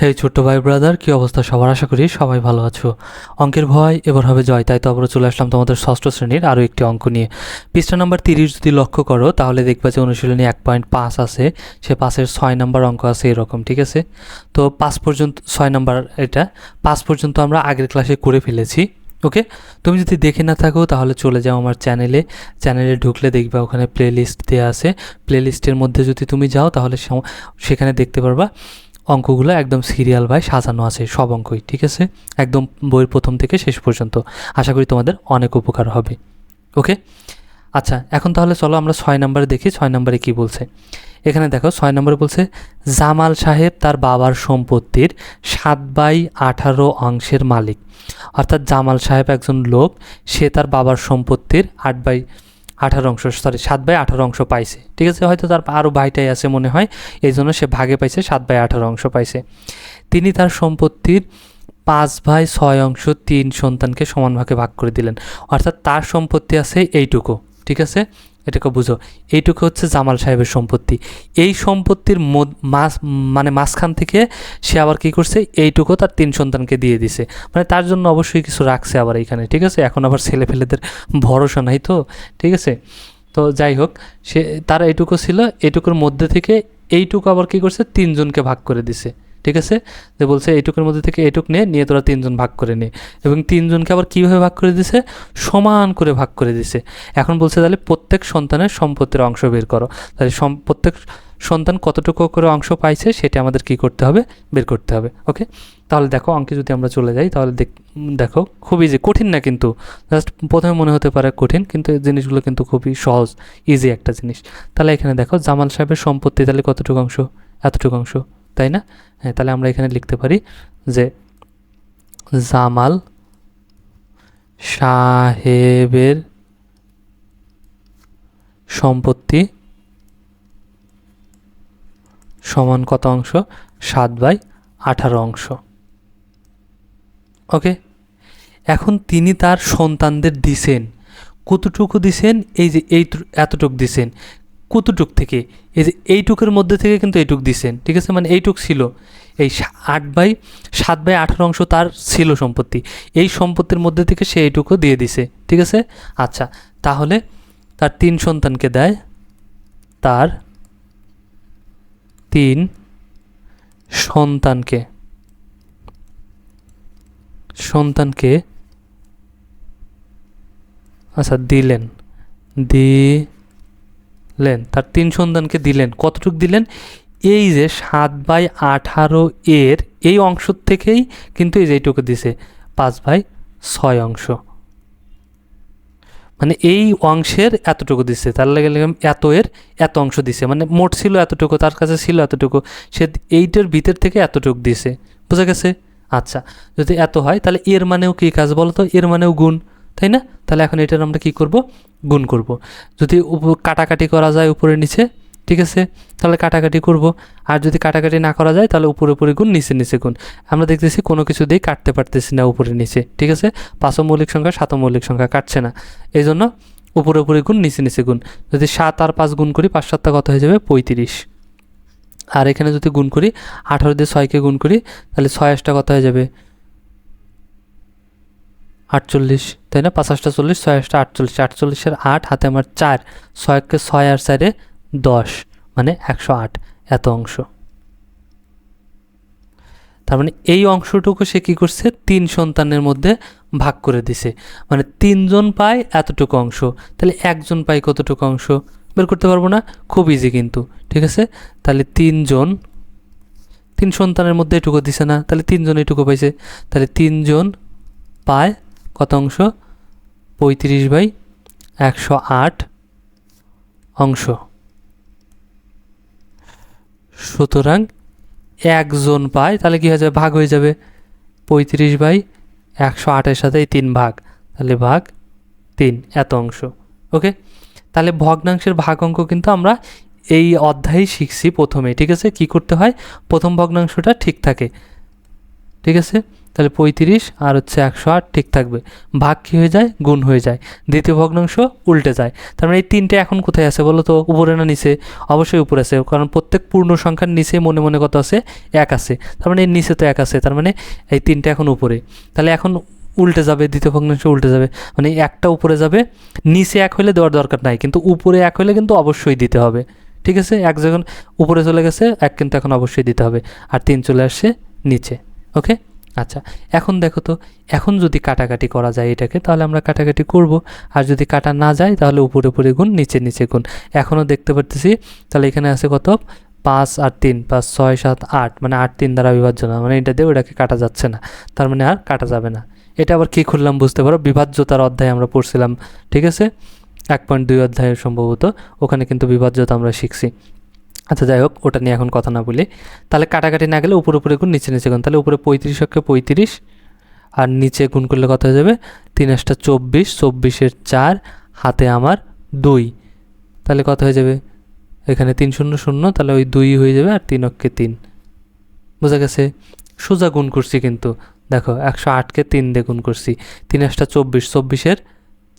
হে ছোট্ট ভাই ব্রাদার, কি অবস্থা সবার? আশা করি সবাই ভালো আছো। অঙ্কের ভয় এবার হবে জয়, তাই তো আবার চলে আসলাম তোমাদের ষষ্ঠ শ্রেণির আরও একটি অঙ্ক নিয়ে। পৃষ্ঠা নাম্বার তিরিশ যদি লক্ষ্য করো, তাহলে দেখবা যে অনুশীলনী এক পয়েন্ট পাঁচ আছে, সে পাঁচের ছয় নাম্বার অঙ্ক আছে এরকম, ঠিক আছে? তো পাঁচ পর্যন্ত, ছয় নাম্বার এটা, পাঁচ পর্যন্ত আমরা আগের ক্লাসে করে ফেলেছি, ওকে? তুমি যদি দেখে না থাকো, তাহলে চলে যাও আমার চ্যানেলে। চ্যানেলে ঢুকলে দেখবা ওখানে প্লে লিস্ট দেওয়া আছে। প্লে লিস্টের মধ্যে যদি তুমি যাও, তাহলে সেখানে দেখতে পারবা। অঙ্কগুলো একদম সিরিয়াল বাই সাজানো আছে, সব অঙ্কই, ঠিক আছে? একদম বইয়ের প্রথম থেকে শেষ পর্যন্ত। আশা করি তোমাদের অনেক উপকার হবে। ওকে? আচ্ছা এখন তাহলে চলো আমরা ছয় নম্বরে দেখি, ছয় নম্বরে কি বলছে। এখানে দেখো, ছয় নম্বরে বলছে, জামাল সাহেব তার বাবার সম্পত্তির সাত বাই আঠারো অংশের মালিক। অর্থাৎ জামাল সাহেব একজন লোক, সে তার বাবার সম্পত্তির আট বাই আঠারো অংশ সরি সাত বাই আঠারো অংশ পাইছে। ঠিক আছে? হয়তো তার আরও ভাইটাই আছে মনে হয় এই জন্য সে ভাগে পাইছে, সাত বাই আঠারো অংশ পাইছে। তিনি তার সম্পত্তির পাঁচ ভাই ছয় অংশ তিন সন্তানকে সমান ভাগে ভাগ করে দিলেন। অর্থাৎ তার সম্পত্তি আছে এইটুকু, ঠিক আছে? এটাকে বুঝো। এইটুকু হচ্ছে জামাল সাহেবের সম্পত্তি। এই সম্পত্তির মাঝ মানে মাঝখান থেকে সে আবার কি করছে? এইটুকু তার তিন সন্তানকে দিয়ে দিছে। মানে তার জন্য অবশ্যই কিছু রাখছে আবার এইখানে ঠিক আছে? এখন আবার ছেলে ফেলেদের ভরসা নাই তো, ঠিক আছে? তো যাই হোক, সে, তার এইটুকু ছিল, এইটুকুর মধ্যে থেকে এইটুকু আবার কি করছে? তিনজনকে ভাগ করে দিছে। ঠিক আছে? যে বলছে, এইটুকুর মধ্যে থেকে এইটুক নিয়ে নিয়ে তোরা তিনজন ভাগ করে নে। এবং তিনজনকে আবার কীভাবে ভাগ করে দিছে? সমান করে ভাগ করে দিছে। এখন বলছে, তাহলে প্রত্যেক সন্তানের সম্পত্তির অংশ বের করো। তাহলে প্রত্যেক সন্তান কতটুকু করে অংশ পাইছে, সেটা আমাদের কি করতে হবে? বের করতে হবে, ওকে? তাহলে দেখো, অঙ্কে যদি আমরা চলে যাই, তাহলে দেখ- দেখো, খুবই যে কঠিন না কিন্তু, জাস্ট প্রথমে মনে হতে পারে কঠিন, কিন্তু এই জিনিসগুলো কিন্তু খুবই সহজ ইজি একটা জিনিস। তাহলে এখানে দেখো, জামাল সাহেবের সম্পত্তি তাহলে কতটুকু অংশ? এতটুকু অংশ। তাই না? হ্যাঁ তাহলে আমরা এখানে লিখতে পারি যে জামাল সাহেবের সম্পত্তি সমান কত অংশ? সাত বাই আঠারো অংশ। ওকে? এখন তিনি তার সন্তানদের দিছেন। কতটুকু দিছেন? এই যে এই এতটুকু দিছেন। কতটুক থেকে? এই যে এইটুকের মধ্যে থেকে কিন্তু এইটুক দিছেন, ঠিক আছে? মানে এইটুক ছিল। এই আট বাই, সাত বাই আঠারো অংশ তার ছিল সম্পত্তি। এই সম্পত্তির মধ্যে থেকে সে এইটুকু দিয়ে দিছে, ঠিক আছে? আচ্ছা তাহলে তার তিন সন্তানকে দেয়। তার তিন সন্তানকে। সন্তানকে আচ্ছা দিলেন। দিলেন, তার তিন সন্তানকে দিলেন। কতটুক দিলেন? এই যে সাত বাই আঠারো এর এই অংশ থেকেই কিন্তু এই যে এইটুকু দিছে, পাঁচ বাই ছয় অংশ। মানে এই অংশের এতটুকু দিছে, তার লেগে এত এর এত অংশ দিছে। মানে মোট ছিল এতটুকু, তার কাছে ছিল এতটুকু, সে এইটার ভিতর থেকে এতটুকু দিছে। বুঝা গেছে? আচ্ছা যদি এত হয়, তাহলে এর মানেও কী কাজ বলো তো এর মানেও গুণ। তাই না? তাহলে এখন এটার আমরা কি করব? গুণ করব। যদি কাটাকাটি করা যায় উপরে নিচে, ঠিক আছে? তাহলে কাটাকাটি করব। আর যদি কাটাকাটি না করা যায়, তাহলে উপরে উপরে গুণ, নিচে নিচে গুণ। আমরা দেখতেছি কোনো কিছু দিয়ে কাটতে পারতেছি না উপরে নিচে, ঠিক আছে? পাঁচও মৌলিক সংখ্যা, সাতও মৌলিক সংখ্যা কাটছে না। এই জন্য উপরে উপরে গুণ, নিচে নিচে গুণ। যদি সাত আর পাঁচ গুণ করি, পাঁচ সাতটা কত হয়ে যাবে? পঁয়ত্রিশ। আর এখানে যদি গুণ করি, আঠারো দিয়ে ছয়কে গুণ করি, তাহলে ছয় আটটা কত হয়ে যাবে? আটচল্লিশ, তাই না? পাঁচ আটটা চল্লিশ ছয় আটটা আটচল্লিশ। আটচল্লিশের আট, হাতে আমার চার। ছয়কে ছয় আর চারে দশ মানে একশো আট। এত অংশ। তার মানে এই অংশটুকু সে কী করছে? তিন সন্তানের মধ্যে ভাগ করে দিছে। মানে তিনজন পায় এতটুকু অংশ। তাহলে একজন পায় কতটুকু অংশ? বের করতে পারব না? খুব ইজি কিন্তু, ঠিক আছে? তাহলে তিনজন, তিন সন্তানের মধ্যে এটুকু দিছে না। তাহলে তিনজন এটুকু পাইছে। তাহলে তিনজন পায় কত অংশ পঁয়ত্রিশ বাই একশো আট অংশ। সুতরাং একজন পায়, তাহলে কী হয়ে যাবে? ভাগ হয়ে যাবে। পঁয়ত্রিশ বাই একশো আটের সাথে তিন ভাগ। তাহলে ভাগ তিন, এত অংশ। ওকে? তাহলে ভগ্নাংশের ভাগ অঙ্ক কিন্তু আমরা এই অধ্যায়ে শিখছি প্রথমে, ঠিক আছে? কি করতে হয়? প্রথম ভগ্নাংশটা ঠিক থাকে। ঠিক আছে? তাহলে পঁয়ত্রিশ আর হচ্ছে একশো আট ঠিক থাকবে। ভাগ কী হয়ে যায়? গুণ হয়ে যায়। দ্বিতীয় ভগ্নাংশ উল্টে যায়। তার মানে এই তিনটে এখন কোথায় আছে বলো তো? উপরে না নিচে? অবশ্যই উপরে আছে, কারণ প্রত্যেক পূর্ণ সংখ্যার নিচে মনে মনে কত আছে? এক আছে। তার মানে এর নিচে তো এক আছে, তার মানে এই তিনটে এখন উপরে। তাহলে এখন উল্টে যাবে, দ্বিতীয় ভগ্নাংশ উল্টে যাবে। মানে একটা উপরে যাবে, নিচে এক হলে দেওয়ার দরকার নাই, কিন্তু উপরে এক হলে কিন্তু অবশ্যই দিতে হবে। ঠিক আছে? এক যখন উপরে চলে গেছে, এক কিন্তু এখন অবশ্যই দিতে হবে। আর তিন চলে আসছে নিচে। ওকে? আচ্ছা এখন দেখো তো, এখন যদি কাটাকাটি করা যায় এটাকে, তাহলে আমরা কাটাকাটি করব। আর যদি কাটা না যায়, তাহলে উপরে উপরে গুণ, নিচে নিচে গুণ। এখনও দেখতে পারতেছি, তাহলে এখানে আছে কত? পাঁচ আর তিন, পাঁচ, ছয়, সাত, আট মানে আট, তিন দ্বারা বিভাজ্য না মানে এটা দিয়ে ওটাকে কাটা যাচ্ছে না। তার মানে আর কাটা যাবে না। এটা আবার কী খুললাম বুঝতে পারো? বিভাজ্যতার অধ্যায় আমরা পড়ছিলাম, ঠিক আছে? এক পয়েন্ট দুই অধ্যায়ের সম্ভবত, ওখানে কিন্তু বিভাজ্যতা আমরা শিখছি। আচ্ছা যাই হোক, ওটা নিয়ে এখন কথা না বলি। তাহলে কাটাকাটি না গেলে উপরে উপরে গুণ, নিচে নিচে গুণ। তাহলে উপরে পঁয়ত্রিশ অক্ষে পঁয়ত্রিশ, আর নিচে গুণ করলে কত হয়ে যাবে? তিন আটটা চব্বিশ, চব্বিশের চার, হাতে আমার দুই। তাহলে কত হয়ে যাবে? এখানে তিন শূন্য শূন্য, তাহলে ওই দুই হয়ে যাবে আর তিন অক্ষে তিন। বোঝা গেছে? সোজা গুণ করছি কিন্তু। দেখো, একশো আটকে তিন দিয়ে গুণ করছি। তিন আটটা চব্বিশ, চব্বিশের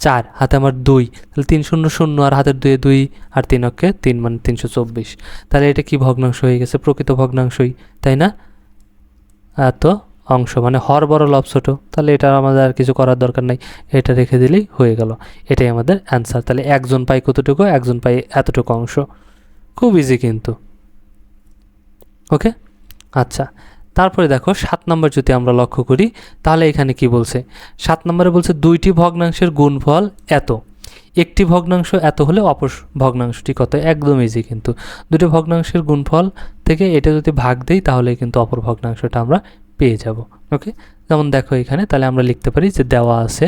চার, হাতে আমার দুই, তাহলে তিন শূন্য শূন্য আর হাতের দুয়ে দুই আর তিন অক্ষে তিন মানে তিনশো চব্বিশ। তাহলে এটা কি ভগ্নাংশ হয়ে গেছে? প্রকৃত ভগ্নাংশই, তাই না? এত অংশ মানে হর বড় লব ছোটো। তাহলে এটা আমাদের আর কিছু করার দরকার নাই। এটা রেখে দিলেই হয়ে গেল। এটাই আমাদের অ্যান্সার তাহলে একজন পাই কতটুকু? একজন পাই এতটুকু অংশ। খুব ইজি কিন্তু। ওকে আচ্ছা। তারপরে দেখো সাত নম্বর যদি আমরা লক্ষ্য করি, তাহলে এখানে কি বলছে? সাত নম্বরে বলছে দুইটি ভগ্নাংশের গুণফল এত। একটি ভগ্নাংশ এত হলে অপর ভগ্নাংশটি কত? একদম ইজি কিন্তু। দুটি ভগ্নাংশের গুণফল থেকে এটা যদি ভাগ দেই, তাহলে কিন্তু অপর ভগ্নাংশটা আমরা পেয়ে যাব। ওকে যেমন দেখো এখানে, তাহলে আমরা লিখতে পারি যে দেওয়া আছে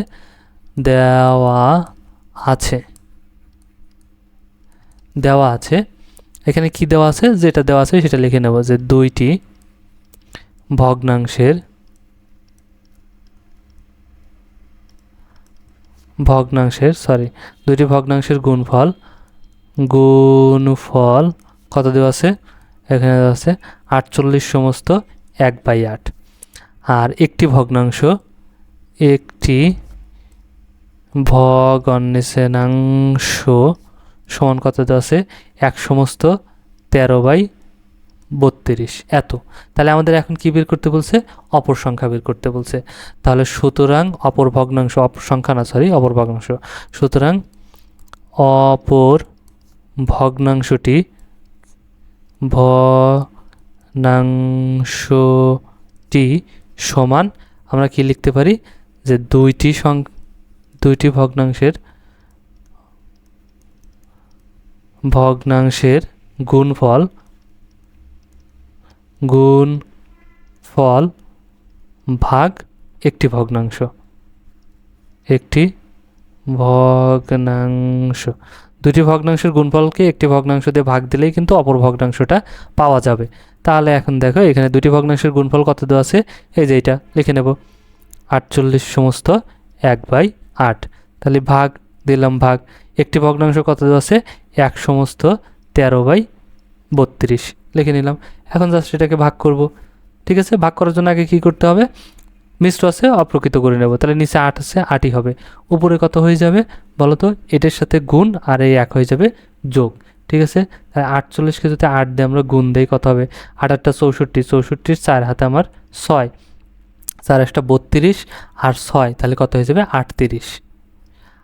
দেওয়া আছে দেওয়া আছে। এখানে কি দেওয়া আছে? যেটা দেওয়া আছে সেটা লিখে নেব যে দুইটি ভগ্নাংশের ভগ্নাংশের সরি দুইটি ভগ্নাংশের গুণফল গুণফল কত দেওয়া আছে? এখানে দেওয়া আছে আটচল্লিশ সমস্ত এক বাই আট। আর একটি ভগ্নাংশ একটি ভগ্নাংশ সমান কত দেওয়া আছে? এক সমস্ত তেরো বাই বত্রিশ, এত। তাহলে আমাদের এখন কি বের করতে বলছে? অপর সংখ্যা বের করতে বলছে। তাহলে সুতরাং অপর ভগ্নাংশ, অপর সংখ্যা না সরি অপর ভগ্নাংশ। সুতরাং অপর ভগ্নাংশটি ভগ্নাংশটি সমান, আমরা কি লিখতে পারি? যে দুইটি সং, দুইটি ভগ্নাংশের ভগ্নাংশের গুণফল গুণ, ফল, ভাগ একটি ভগ্নাংশ। একটি ভগ্নাংশ। দুটি ভগ্নাংশের গুণফলকে একটি ভগ্নাংশ দিয়ে ভাগ দিলেই কিন্তু অপর ভগ্নাংশটা পাওয়া যাবে। তাহলে এখন দেখো, এখানে দুটি ভগ্নাংশের গুণফল কত দেওয়া আছে? এই যে এটা লিখে নেব। আটচল্লিশ সমস্ত এক বাই আট। তাহলে ভাগ, দিলাম ভাগ। একটি ভগ্নাংশ কত দেওয়া আছে? এক সমস্ত তেরো বাই বত্রিশ। লিখে নিলাম। এখন জাস্ট এটাকে ভাগ করব। ঠিক আছে? ভাগ করার জন্য আগে কী করতে হবে? মিশ্র আছে, অপ্রকৃত করে নেব। তাহলে নিচে আট আছে, আটই হবে। উপরে কত হয়ে যাবে বলো তো? এটার সাথে গুণ আর এই এক হয়ে যাবে যোগ। ঠিক আছে? তাহলে আটচল্লিশকে যদি আট দিয়ে আমরা গুণ দেই, কত হবে? আট আটটা চৌষট্টি। চৌষট্টির চার হাতে আমার ছয়। চার একটা বত্রিশ আর ছয়, তাহলে কত হয়ে যাবে? আটত্রিশ।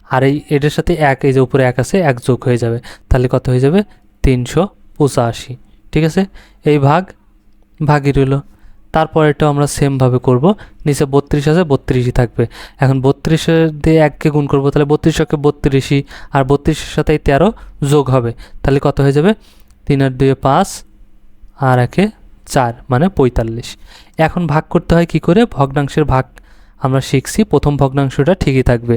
আর এই এটার সাথে এক, এই যে উপরে এক আছে, এক যোগ হয়ে যাবে। তাহলে কত হয়ে যাবে? তিনশো পঁচাশি। ঠিক আছে? এই ভাগ, ভাগই রইল। তারপরেরটাও আমরা সেমভাবে করব। নিচে বত্রিশ আছে, বত্রিশই থাকবে। এখন বত্রিশের দিয়ে এককে গুণ করব, তাহলে বত্রিশ একে বত্রিশই, আর বত্রিশের সাথে তেরো যোগ হবে। তাহলে কত হয়ে যাবে? তিন আর দুয়ে পাঁচ, আর একে চার মানে পঁয়তাল্লিশ। এখন ভাগ করতে হয় কি করে? ভগ্নাংশের ভাগ আমরা শিখছি। প্রথম ভগ্নাংশটা ঠিকই থাকবে।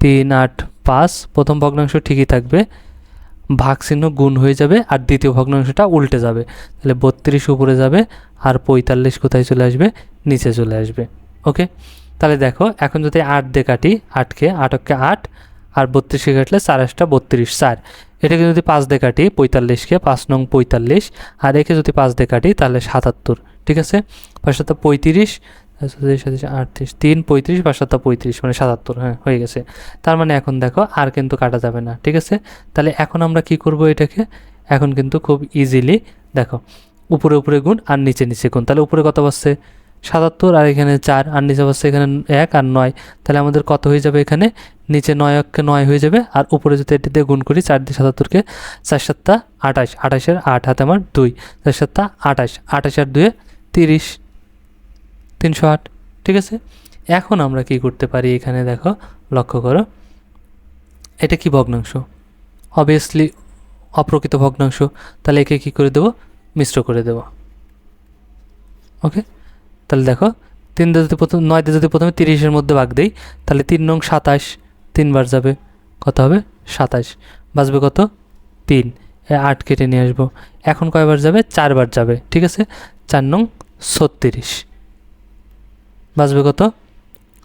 তিন, আট, পাঁচ, প্রথম ভগ্নাংশ ঠিকই থাকবে। ভাগ চিহ্ন গুণ হয়ে যাবে আর দ্বিতীয় ভগ্নাংশটা উল্টে যাবে। তাহলে বত্রিশ উপরে যাবে আর পঁয়তাল্লিশ কোথায় চলে আসবে? নিচে চলে আসবে। ওকে? তাহলে দেখো, এখন যদি আট দিয়ে কাটি, আটকে, আটককে আট, আর বত্রিশকে কাটলে চার আসটা বত্রিশ, চার। এটাকে যদি পাঁচ দিয়ে কাটি, পঁয়তাল্লিশকে, পাঁচ নং পঁয়তাল্লিশ, আর একে যদি পাঁচ দিয়ে কাটি, তাহলে সাতাত্তর, ঠিক আছে? পাঁচশত পঁয়ত্রিশ সাতাশ আটত্রিশ, তিন, পঁয়ত্রিশ বা সাতটা পঁয়ত্রিশ মানে সাতাত্তর হ্যাঁ হয়ে গেছে। তার মানে এখন দেখো, আর কিন্তু কাটা যাবে না, ঠিক আছে? তাহলে এখন আমরা কি করব এটাকে? এখন কিন্তু খুব ইজিলি দেখো, উপরে উপরে গুণ আর নিচে নিচে গুণ। তাহলে উপরে কত বসছে? সাতাত্তর, আর এখানে চার, আর নিচে বসছে এখানে এক আর নয়। তাহলে আমাদের কত হয়ে যাবে এখানে? নিচে নয় অক্ষে নয় হয়ে যাবে, আর উপরে যদি এটি দিয়ে গুণ করি চার দিয়ে সাতাত্তরকে, চার সাতটা আঠাশ, আঠাশের আট হাতে আমার দুই, চার সাতটা আঠাশ আঠাশ আর দুয়ে তিরিশ তিনশো আট, ঠিক আছে? এখন আমরা কি করতে পারি এখানে দেখো, লক্ষ্য করো। এটা কি ভগ্নাংশ? অবভিয়াসলি অপ্রকৃত ভগ্নাংশ। তাহলে একে কী করে দেবো? মিশ্র করে দেবো। ওকে তাহলে দেখো, তিন দিয়ে যদি প্রথম, নয় দিয়ে যদি প্রথমে তিরিশের মধ্যে ভাগ দেই, তাহলে তিন নং সাতাশ তিনবার যাবে। কত হবে? সাতাশ। বাঁচবে কত? তিন। আট কেটে নিয়ে আসব। এখন কয়বার যাবে? চারবার যাবে, ঠিক আছে? চার নং ছত্রিশ। বাঁচবে কত?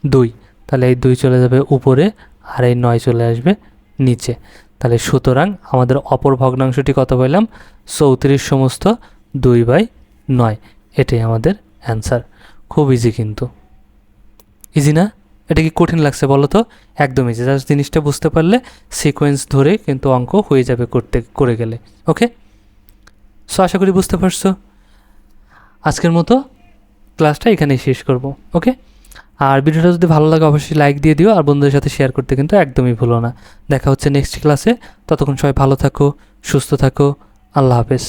দুই। তাহলে এই দুই চলে যাবে উপরে আর এই নয় চলে আসবে নিচে। তাহলে সুতরাং আমাদের অপর ভগ্নাংশটি কত পেলাম চৌত্রিশ সমস্ত দুই বাই নয়। এটাই আমাদের অ্যান্সার। খুব ইজি কিন্তু। ইজি না? এটা কি কঠিন লাগছে বলো তো? একদম ইজি জাস্ট জিনিসটা বুঝতে পারলে সিকোয়েন্স ধরে কিন্তু অঙ্ক হয়ে যাবে করতে, করে গেলে। ওকে সো আশা করি বুঝতে পারছ। আজকের মতো ক্লাসটা এখানেই শেষ করব ওকে আর ভিডিওটা যদি ভালো লাগে, অবশ্যই লাইক দিয়ে দিও, আর বন্ধুদের সাথে শেয়ার করতে কিন্তু একদমই ভুলো না। দেখা হচ্ছে নেক্সট ক্লাসে ততক্ষণ সবাই ভালো থাকো, সুস্থ থাকো। আল্লাহ হাফেজ।